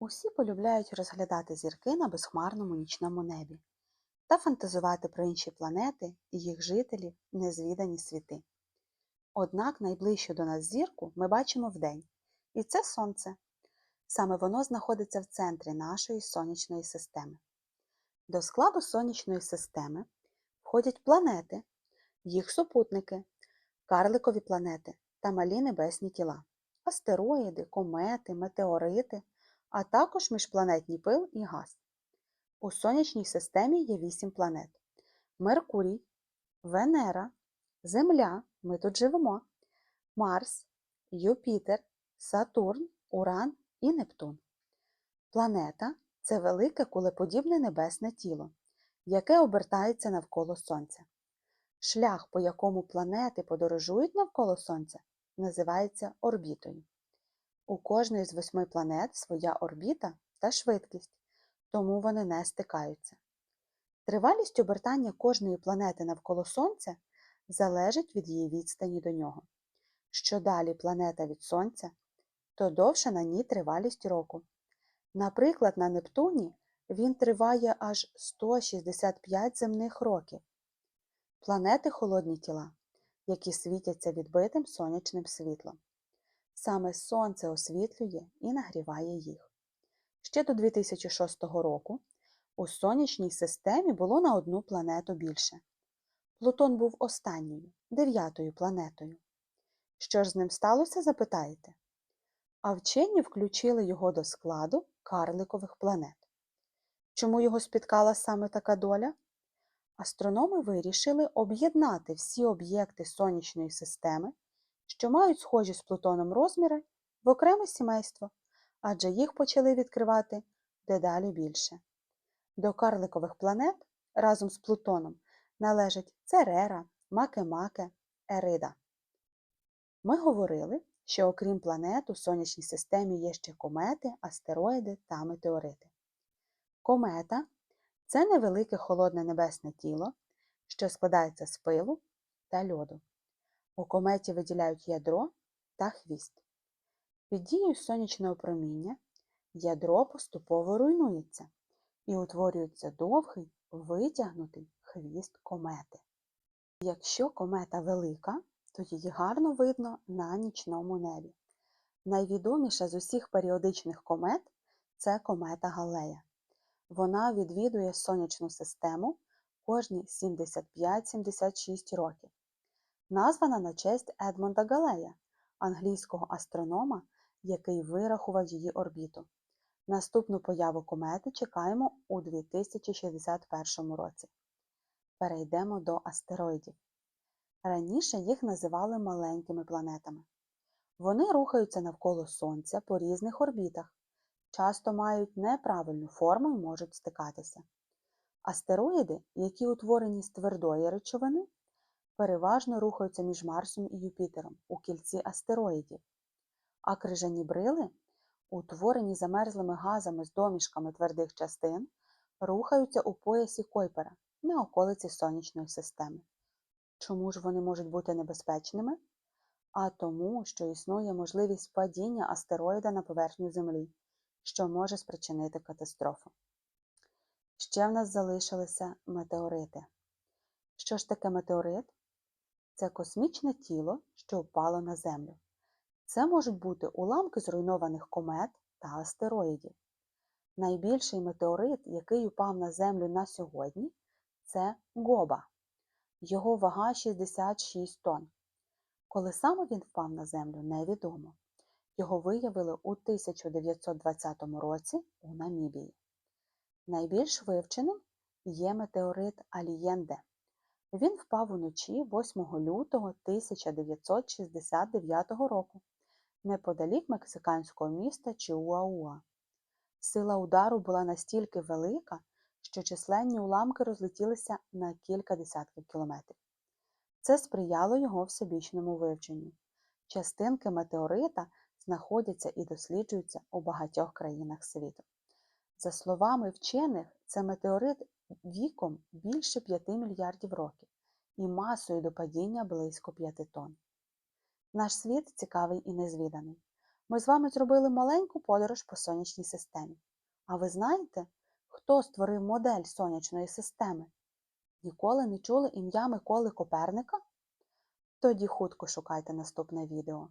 Усі полюбляють розглядати зірки на безхмарному нічному небі та фантазувати про інші планети і їх жителів незвідані світи. Однак найближчу до нас зірку ми бачимо вдень, і це Сонце. Саме воно знаходиться в центрі нашої сонячної системи. До складу сонячної системи входять планети, їх супутники, карликові планети та малі небесні тіла, астероїди, комети, метеорити, а також міжпланетні пил і газ. У сонячній системі є вісім планет: Меркурій, Венера, Земля, ми тут живемо, Марс, Юпітер, Сатурн, Уран і Нептун. Планета це велике кулеподібне небесне тіло, яке обертається навколо Сонця. Шлях, по якому планети подорожують навколо Сонця, називається орбітою. У кожної з восьми планет своя орбіта та швидкість, тому вони не стикаються. Тривалість обертання кожної планети навколо Сонця залежить від її відстані до нього. Що далі планета від Сонця, то довша на ній тривалість року. Наприклад, на Нептуні він триває аж 165 земних років. Планети холодні тіла, які світяться відбитим сонячним світлом. Саме Сонце освітлює і нагріває їх. Ще до 2006 року у сонячній системі було на одну планету більше. Плутон був останньою, дев'ятою планетою. Що ж з ним сталося, запитаєте? А вчені включили його до складу карликових планет. Чому його спіткала саме така доля? Астрономи вирішили об'єднати всі об'єкти сонячної системи, що мають схожі з Плутоном розміри, в окреме сімейство, адже їх почали відкривати дедалі більше. До карликових планет разом з Плутоном належать Церера, Макемаке, Ерида. Ми говорили, що окрім планет у сонячній системі є ще комети, астероїди та метеорити. Комета це невелике холодне небесне тіло, що складається з пилу та льоду. У кометі виділяють ядро та хвіст. Під дією сонячного проміння ядро поступово руйнується і утворюється довгий витягнутий хвіст комети. Якщо комета велика, то її гарно видно на нічному небі. Найвідоміша з усіх періодичних комет це комета Галея. Вона відвідує сонячну систему кожні 75-76 років. Названа на честь Едмонда Галея, англійського астронома, який вирахував її орбіту. Наступну появу комети чекаємо у 2061 році. Перейдемо до астероїдів. Раніше їх називали маленькими планетами. Вони рухаються навколо Сонця по різних орбітах, часто мають неправильну форму і можуть стикатися. Астероїди, які утворені з твердої речовини, переважно рухаються між Марсом і Юпітером у кільці астероїдів, а крижані брили, утворені замерзлими газами з домішками твердих частин, рухаються у поясі Койпера на околиці Сонячної системи. Чому ж вони можуть бути небезпечними? А тому, що існує можливість падіння астероїда на поверхню Землі, що може спричинити катастрофу. Ще в нас залишилися метеорити. Що ж таке метеорит? Це космічне тіло, що впало на Землю. Це можуть бути уламки зруйнованих комет та астероїдів. Найбільший метеорит, який упав на Землю на сьогодні, це Гоба. Його вага 66 тонн. Коли саме він впав на землю, невідомо. Його виявили у 1920 році у Намібії. Найбільш вивченим є метеорит Алієнде. Він впав уночі 8 лютого 1969 року неподалік мексиканського міста Чиуауа. Сила удару була настільки велика, що численні уламки розлетілися на кілька десятків кілометрів. Це сприяло його всебічному вивченню. Частинки метеорита знаходяться і досліджуються у багатьох країнах світу. За словами вчених, це метеорит віком більше 5 мільярдів років і масою до падіння близько 5 тонн. Наш світ цікавий і незвіданий. ми з вами зробили маленьку подорож по сонячній системі. А ви знаєте, хто створив модель сонячної системи? Ніколи не чули ім'я Миколи Коперника? Тоді хутко шукайте наступне відео.